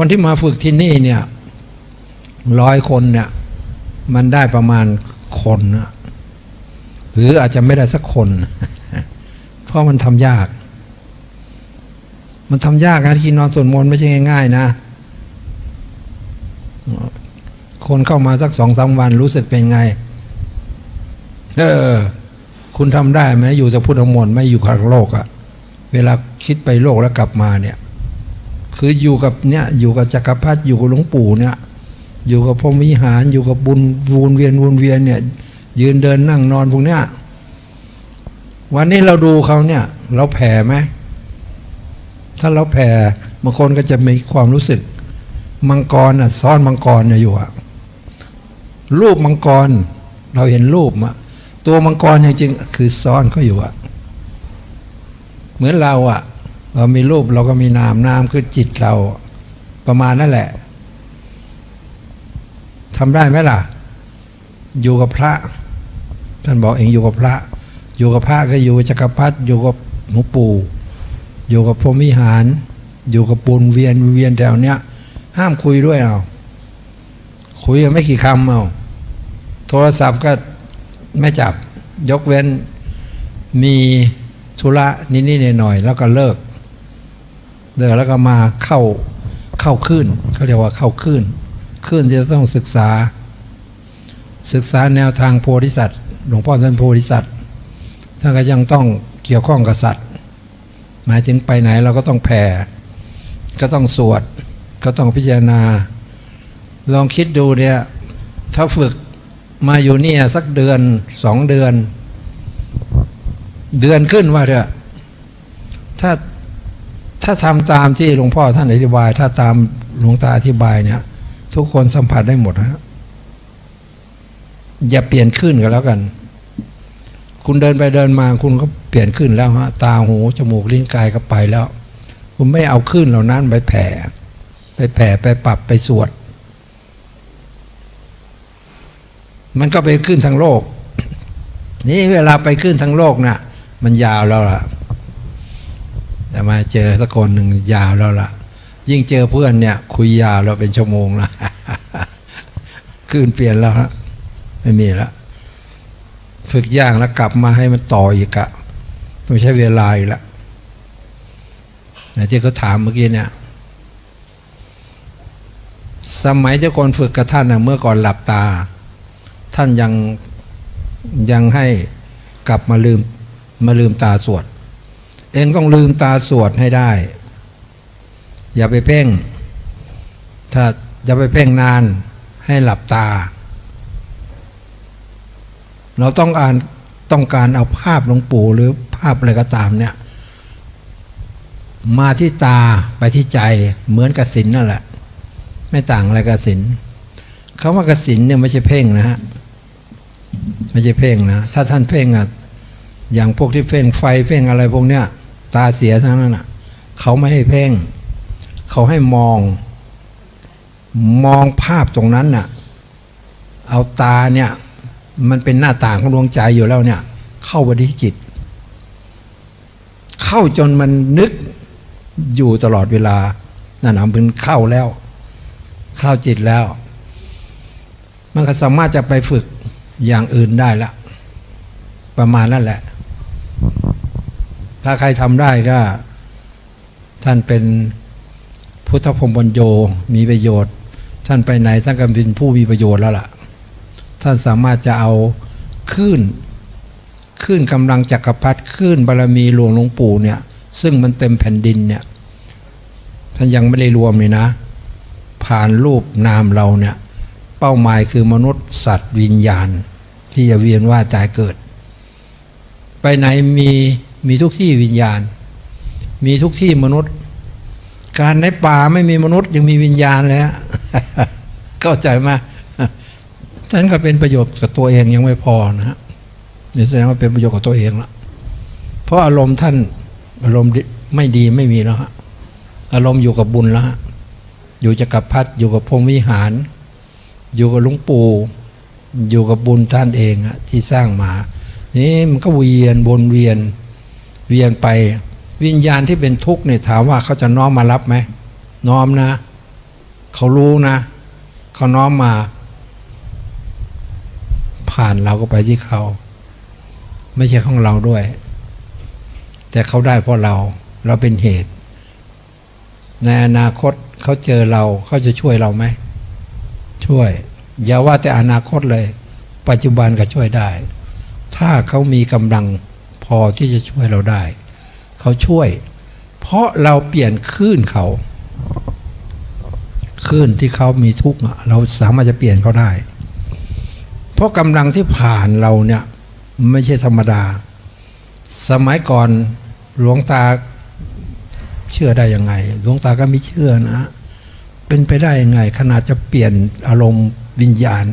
คนที่มาฝึกที่นี่เนี่ยร้อยคนเนี่ยมันได้ประมาณคนหรืออาจจะไม่ได้สักคน เพราะมันทำยาก มันทำยากนะที่นอนสวดมนต์ไม่ใช่ง่าย ๆ นะ คนเข้ามาสักสองสามวันรู้สึกเป็นไง เออ คุณทำได้ไหมอยู่จะพุทธมนต์ไม่อยู่กับโลกอะเวลาคิดไปโลกแล้วกลับมาเนี่ย คืออยู่กับเนี่ยอยู่กับจักรพรรดิอยู่กับหลวงปู่เนี่ย อยู่กับพรมวิหารอยู่กับบุญวนเวียนวนเวียนเนี่ยยืนเดินนั่งนอนพวกเนี้ยวันนี้เราดูเขาเนี่ย เราแผ่ไหมถ้าเราแผ่บางคนก็จะมีความรู้สึก มังกรอะซ่อนมังกรเนี่ยอยู่อะรูปมังกร เราเห็นรูปอะตัวมังกรจริงๆคือซ่อนเขาอยู่อะเหมือนเราอะ เรามีรูปเราก็มีนามนามคือจิตเราประมาณนั่นแหละทำได้ไหมล่ะ อยู่กับพระ ท่านบอกเองอยู่กับพระ อยู่กับพระก็อยู่กับจักรพรรดิอยู่กับหลวงปู่ อยู่กับพรมิหาร อยู่กับปุนเวียนเวียนแถวเนี้ย ห้ามคุยด้วยเอาคุยกันไม่กี่คำเอาโทรศัพท์ก็ไม่จับ ยกเว้นมีธุระนิดๆหน่อยๆแล้วก็เลิก เลิกแล้วก็มาเข้าเข้าขึ้นเขาเรียกว่าเข้าขึ้นขึ้นจะต้องศึกษา ศึกษาแนวทางโพธิสัตว์หลวงพ่อท่านโพธิสัตว์ท่านก็ยังต้องเกี่ยวข้องกับสัตว์หมายถึงไปไหนเราก็ต้องแผ่ ก็ต้องสวด ก็ต้องพิจารณา ลองคิดดูเนี่ยถ้าฝึกมาอยู่เนี่ยสักเดือนสองเดือน เดือนขึ้นว่าเถอะถ้า ถ้าทำตามที่หลวงพ่อท่านอธิบาย ถ้าตามหลวงตาอธิบายเนี่ย ทุกคนสัมผัสได้หมดฮะอย่าเปลี่ยนขึ้นกันแล้วกัน คุณเดินไปเดินมาคุณก็เปลี่ยนขึ้นแล้วฮะตาหูจมูกลิ้นกายก็ไปแล้ว คุณไม่เอาขึ้นเหล่านั้นไปแผ่ ไปแผ่ไปปรับไปสวด มันก็ไปขึ้นทั้งโลก นี่เวลาไปขึ้นทั้งโลกน่ะ มันยาวแล้วล่ะ แต่มาเจอสักคนหนึ่งยาวแล้วล่ะ ยิ่งเจอเพื่อนเนี่ย คุยยาวเราเป็นชั่วโมงละขึ้นเปลี่ยนแล้วฮะไม่มีแล้วฝึกย่างแล้วกลับมาให้มันต่ออีกอะต้องใช้เวลาอีกละนะที่เขาถามเมื่อกี้เนี่ย สมัยที่คนฝึกกับท่านนะเมื่อก่อนหลับตา ท่านยังยังให้กลับมาลืมมาลืมตาสวด เองต้องลืมตาสวดให้ได้ อย่าไปเพ่ง ถ้าอย่าไปเพ่งนานให้หลับตา เราต้องการต้องการเอาภาพหลวงปู่หรือภาพอะไรก็ตามเนี่ย มาที่ตาไปที่ใจเหมือนกสินนั่นแหละ ไม่ต่างอะไรกสินคำว่ากสินเนี่ยไม่ใช่เพ่งนะฮะไม่ใช่เพ่งนะ ถ้าท่านเพ่งอะอย่างพวกที่เพ่งไฟเพ่งอะไรพวกเนี้ย ตาเสียทั้งนั้นอะ เขาไม่ให้เพ่ง เขาให้มอง มองภาพตรงนั้นน่ะ เอาตาเนี่ย มันเป็นหน้าต่างของดวงใจอยู่แล้วเนี่ย เข้าไปที่จิต เข้าจนมันนึกอยู่ตลอดเวลานั่นนะมันเข้าแล้ว เข้าจิตแล้ว มันก็สามารถจะไปฝึกอย่างอื่นได้ละ ประมาณนั่นแหละ ถ้าใครทำได้ก็ ท่านเป็นพุทธพรมบญโยมีประโยชน์ ท่านไปไหนท่านก็เป็นผู้มีประโยชน์แล้วล่ะ ท่านสามารถจะเอาขึ้นขึ้นกำลังจักรพรรดิขึ้นบารมีหลวงหลวงปู่เนี่ย ซึ่งมันเต็มแผ่นดินเนี่ย ท่านยังไม่ได้รวมเลยนะ ผ่านรูปนามเราเนี่ย เป้าหมายคือมนุษย์สัตว์วิญญาณ ที่จะเวียนว่าจ่ายเกิด ไปไหนมี มีทุกที่วิญญาณ มีทุกที่มนุษย์ การในป่าไม่มีมนุษย์ยังมีวิญญาณเลยฮะเข้าใจไหมท่านก็เป็นประโยชน์กับตัวเองยังไม่พอนะฮะนี่แสดงว่าเป็นประโยชน์กับตัวเองละเพราะอารมณ์ท่านอารมณ์ไม่ดีไม่มีแล้วฮะอารมณ์อยู่กับบุญแล้วฮะอยู่จะกับพัดอยู่กับพรมวิหาร อยู่กับหลวงปู่อยู่กับบุญท่านเองอะที่สร้างมา นี่มันก็เวียนวนเวียน เวียนไป วิญญาณที่เป็นทุกข์เนี่ยถามว่าเขาจะน้อมมารับไหมน้อมนะ เขารู้นะ เขาน้อมมา ผ่านเราก็ไปที่เขา ไม่ใช่ของเราด้วย แต่เขาได้เพราะเรา เราเป็นเหตุ ในอนาคตเขาเจอเราเขาจะช่วยเราไหมช่วย อย่าว่าแต่อนาคตเลย ปัจจุบันก็ช่วยได้ ถ้าเขามีกำลัง พอที่จะช่วยเราได้ เขาช่วย เพราะเราเปลี่ยนคลื่นเขาคลื่นที่เขามีทุกข์เราสามารถจะเปลี่ยนเขาได้ เพราะกำลังที่ผ่านเราเนี่ยไม่ใช่ธรรมดา สมัยก่อนหลวงตาเชื่อได้ยังไง หลวงตาก็ไม่เชื่อนะ เป็นไปได้ยังไง ขนาดจะเปลี่ยนอารมณ์วิญญาณ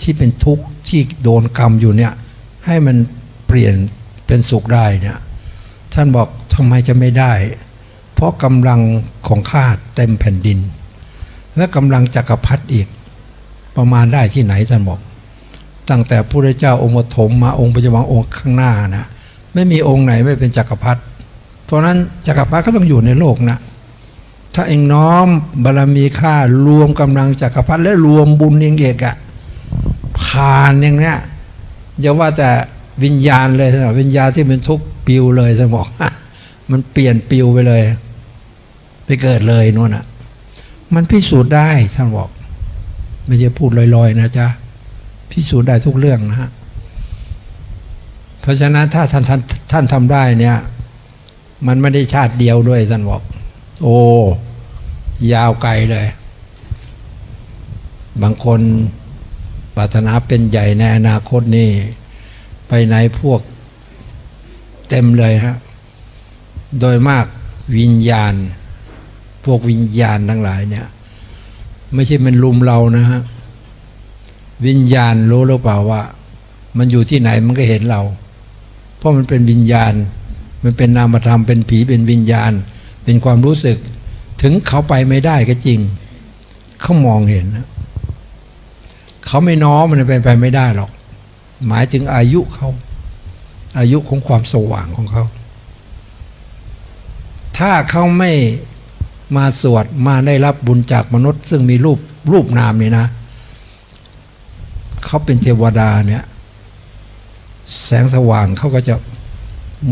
ที่เป็นทุกข์ที่โดนกรรมอยู่เนี่ย ให้มันเปลี่ยน เป็นสุขได้เนี่ยท่านบอกทำไมจะไม่ได้ เพราะกำลังของข้าเต็มแผ่นดิน และกำลังจักรพรรดิอีก ประมาณได้ที่ไหนท่านบอก ตั้งแต่พระพุทธเจ้าองค์ปฐมมาองค์ปัจจุบันองค์ข้างหน้านะไม่มีองค์ไหนไม่เป็นจักรพรรดิเพราะนั้นจักรพรรดิก็ต้องอยู่ในโลกนะถ้าเองน้อมบารมีข้ารวมกำลังจักรพรรดิและรวมบุญเองเอกอะผ่านอย่างเนี้ยอย่าว่าแต่ วิญญาณเลยนะวิญญาณที่เป็นทุกข์ปิวเลยสมองมันเปลี่ยนปิวไปเลย ไปเกิดเลยนู่นอะ มันพิสูจน์ได้ท่านบอก ไม่ใช่พูดลอยๆ นะจ๊ะพิสูจน์ได้ทุกเรื่องนะฮะเพราะฉะนั้นถ้าท่านท่านท่านทำได้เนี่ย มันไม่ได้ชาติเดียวด้วยท่านบอก โอ้ยาวไกลเลย บางคนปรารถนาเป็นใหญ่ในอนาคตนี่ ไปไหนพวกเต็มเลยฮะ โดยมากวิญญาณ พวกวิญญาณทั้งหลายเนี่ย ไม่ใช่มันลุมเรานะฮะ วิญญาณรู้หรือเปล่าว่า มันอยู่ที่ไหนมันก็เห็นเรา เพราะมันเป็นวิญญาณ มันเป็นนามธรรมเป็นผีเป็นวิญญาณ เป็นความรู้สึก ถึงเขาไปไม่ได้ก็จริง เขามองเห็นนะเขาไม่น้อมมันเป็นไปไม่ได้หรอก หมายถึงอายุเขา อายุของความสว่างของเขา ถ้าเขาไม่มาสวดมาได้รับบุญจากมนุษย์ ซึ่งมีรูปรูปนามนี่นะ เขาเป็นเทวดาเนี่ย แสงสว่างเขาก็จะ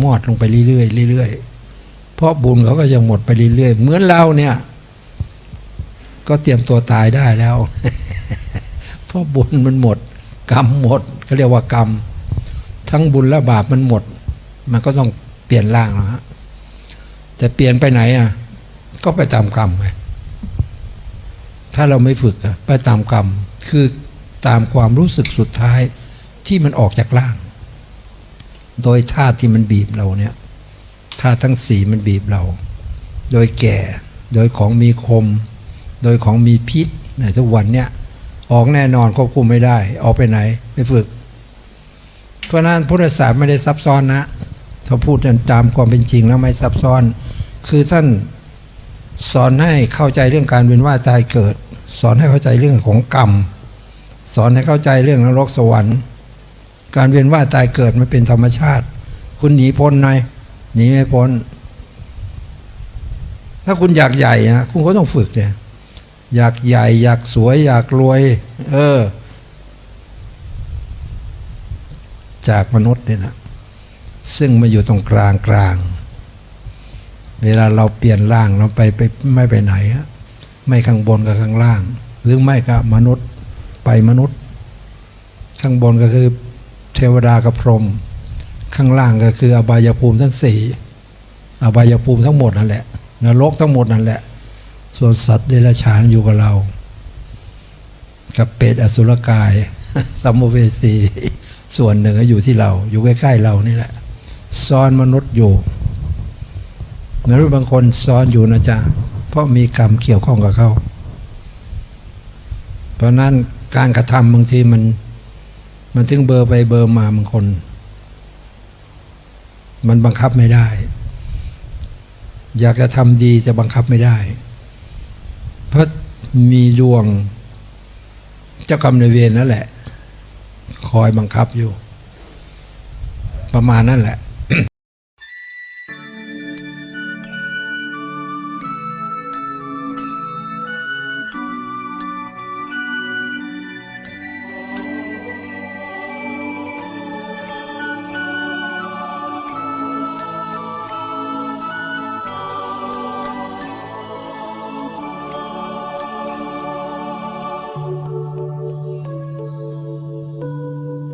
มอดลงไปเรื่อยๆเรื่อยๆเพราะบุญเขาก็จะหมดไปเรื่อยๆเหมือนเราเนี่ย ก็เตรียมตัวตายได้แล้ว เพราะบุญมันหมด กรรมหมดเขาเรียกว่ากรรม ทั้งบุญและบาปมันหมด มันก็ต้องเปลี่ยนร่างแล้วฮะแต่เปลี่ยนไปไหนอะ ก็ไปตามกรรมไงถ้าเราไม่ฝึกอะไปตามกรรมคือตามความรู้สึกสุดท้ายที่มันออกจากร่าง โดยธาตุที่มันบีบเราเนี่ยธาตุทั้งสีมันบีบเรา โดยแก่ โดยของมีคม โดยของมีพิษในทุกวันเนี่ย ออกแน่นอนควบคุมไม่ได้ ออกไปไหนไปฝึก เพราะนั้นพุทธศาสตร์ไม่ได้ซับซ้อนนะถ้าพูดตามความเป็นจริงแล้วไม่ซับซ้อน คือท่านสอนให้เข้าใจเรื่องการเวียนว่ายตายเกิด สอนให้เข้าใจเรื่องของกรรม สอนให้เข้าใจเรื่องนรกสวรรค์ การเวียนว่ายตายเกิดมันเป็นธรรมชาติ คุณหนีพ้นไหมหนีไม่พ้น ถ้าคุณอยากใหญ่นะคุณก็ต้องฝึกเนี่ย อยากใหญ่ อยากสวย อยากรวย เออ จากมนุษย์เนี่ยนะซึ่งมาอยู่ตรงกลางกลาง เวลาเราเปลี่ยนร่างเราไปไปไม่ไปไหนฮะไม่ข้างบนกับข้างล่าง หรือไม่ก็มนุษย์ไปมนุษย์ ข้างบนก็คือเทวดากับพรหมข้างล่างก็คืออบายภูมิทั้งสี่อบายภูมิทั้งหมดนั่นแหละนรกทั้งหมดนั่นแหละ ส่วนสัตว์เดรัจฉานอยู่กับเรา กับเป็ดอสุรกายสัมภเวสี ส่วนหนึ่งก็อยู่ที่เรา อยู่ใกล้ๆเรานี่แหละซ้อนมนุษย์อยู่มนุษย์บางคนซ้อนอยู่นะจ๊ะเพราะมีกรรมเกี่ยวข้องกับเขาเพราะนั้นการกระทำบางทีมัน มันถึงเบอร์ไปเบอร์มาบางคน มันบังคับไม่ได้ อยากจะทำดีจะบังคับไม่ได้ เพราะมีดวง เจ้ากรรมนายเวรนั่นแหละ คอยบังคับอยู่ ประมาณนั่นแหละ